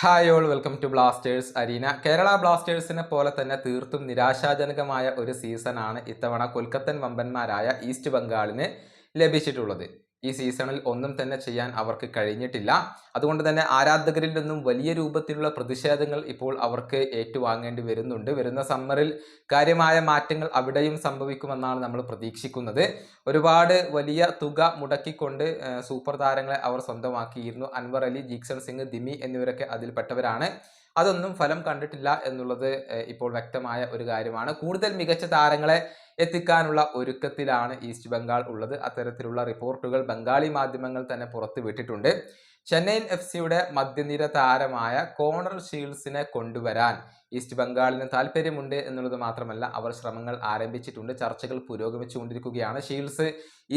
Hi all welcome to Blasters arena Kerala ബ്ലാസ്റ്റേഴ്സിനെ പോലെ തന്നെ തീർത്തും നിരാശാജനകമായ ഒരു സീസണാണ് ഇത്തവണ കൊൽക്കത്തൻ വമ്പന്മാരായ ഈസ്റ്റ് ബംഗാളിന് ലഭിച്ചിട്ടുള്ളത്. ഈ സീസണിൽ ഒന്നും തന്നെ ചെയ്യാൻ അവർക്ക് കഴിഞ്ഞിട്ടില്ല. അതുകൊണ്ട് തന്നെ ആരാധകരിൽ നിന്നും വലിയ രൂപത്തിലുള്ള പ്രതിഷേധങ്ങൾ ഇപ്പോൾ അവർക്ക് ഏറ്റുവാങ്ങേണ്ടി വരുന്നുണ്ട്. വരുന്ന സമ്മറിൽ കാര്യമായ മാറ്റങ്ങൾ അവിടെയും സംഭവിക്കുമെന്നാണ് നമ്മൾ പ്രതീക്ഷിക്കുന്നത്. ഒരുപാട് വലിയ തുക മുടക്കിക്കൊണ്ട് സൂപ്പർ താരങ്ങളെ അവർ സ്വന്തമാക്കിയിരുന്നു. അൻവർ അലി ജീക്സൺ സിംഗ് ദിമി എന്നിവരൊക്കെ അതിൽപ്പെട്ടവരാണ്. അതൊന്നും ഫലം കണ്ടിട്ടില്ല എന്നുള്ളത് ഇപ്പോൾ വ്യക്തമായ ഒരു കാര്യമാണ്. കൂടുതൽ മികച്ച താരങ്ങളെ എത്തിക്കാനുള്ള ഒരുക്കത്തിലാണ് ഈസ്റ്റ് ബംഗാൾ ഉള്ളത്. അത്തരത്തിലുള്ള റിപ്പോർട്ടുകൾ ബംഗാളി മാധ്യമങ്ങൾ തന്നെ പുറത്തുവിട്ടിട്ടുണ്ട് ചെന്നൈയിൻ എഫ് സിയുടെ മധ്യനിര താരമായ കോണർ ഷീൽസിനെ കൊണ്ടുവരാൻ ഈസ്റ്റ് ബംഗാളിന് താല്പര്യമുണ്ട് എന്നുള്ളത് മാത്രമല്ല അവർ ശ്രമങ്ങൾ ആരംഭിച്ചിട്ടുണ്ട് ചർച്ചകൾ പുരോഗമിച്ചുകൊണ്ടിരിക്കുകയാണ്. ഷീൽസ്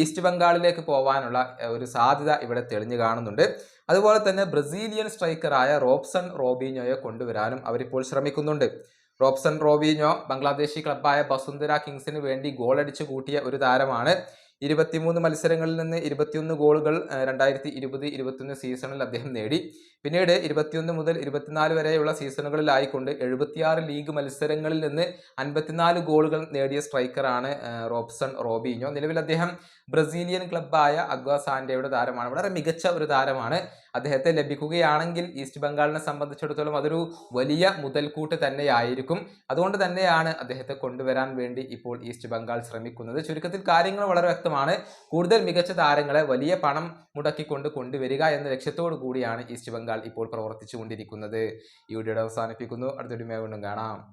ഈസ്റ്റ് ബംഗാളിലേക്ക് പോകാനുള്ള ഒരു സാധ്യത ഇവിടെ തെളിഞ്ഞു കാണുന്നുണ്ട്. അതുപോലെ തന്നെ ബ്രസീലിയൻ സ്ട്രൈക്കറായ റോബ്സൺ റോബിനോയെ കൊണ്ടുവരാനും അവരിപ്പോൾ ശ്രമിക്കുന്നുണ്ട്. റോബ്സൺ റോബിനോ ബംഗ്ലാദേശി ക്ലബ്ബായ ബസുന്ധര കിങ്സിന് വേണ്ടി ഗോളടിച്ചു കൂട്ടിയ ഒരു താരമാണ് ഇരുപത്തിമൂന്ന് മത്സരങ്ങളിൽ നിന്ന് ഇരുപത്തിയൊന്ന് ഗോളുകൾ രണ്ടായിരത്തി ഇരുപത് ഇരുപത്തിയൊന്ന് സീസണിൽ അദ്ദേഹം നേടി. പിന്നീട് ഇരുപത്തിയൊന്ന് മുതൽ ഇരുപത്തിനാല് വരെയുള്ള സീസണുകളിലായിക്കൊണ്ട് എഴുപത്തിയാറ് ലീഗ് മത്സരങ്ങളിൽ നിന്ന് അൻപത്തിനാല് ഗോളുകൾ നേടിയ സ്ട്രൈക്കറാണ് റോബ്സൺ റോബിനോ. നിലവിൽ അദ്ദേഹം ബ്രസീലിയൻ ക്ലബ്ബായ അഗ്വ സാൻഡയുടെ താരമാണ്. വളരെ മികച്ച ഒരു താരമാണ്. അദ്ദേഹത്തെ ലഭിക്കുകയാണെങ്കിൽ ഈസ്റ്റ് ബംഗാളിനെ സംബന്ധിച്ചിടത്തോളം അതൊരു വലിയ മുതൽക്കൂട്ട് തന്നെയായിരിക്കും. അതുകൊണ്ട് തന്നെയാണ് അദ്ദേഹത്തെ കൊണ്ടുവരാൻ വേണ്ടി ഇപ്പോൾ ഈസ്റ്റ് ബംഗാൾ ശ്രമിക്കുന്നത്. ചുരുക്കത്തിൽ കാര്യങ്ങൾ വളരെ വ്യക്തമാണ് കൂടുതൽ മികച്ച താരങ്ങളെ വലിയ പണം മുടക്കിക്കൊണ്ട് കൊണ്ടുവരിക എന്ന ലക്ഷ്യത്തോടു കൂടിയാണ് ഈസ്റ്റ് ബംഗാൾ ഇപ്പോൾ പ്രവർത്തിച്ചുകൊണ്ടിരിക്കുന്നത്. ഈ വീഡിയോയുടെ അവസാനിപ്പിക്കുന്നു. അടുത്തൊരു വീണ്ടും കാണാം.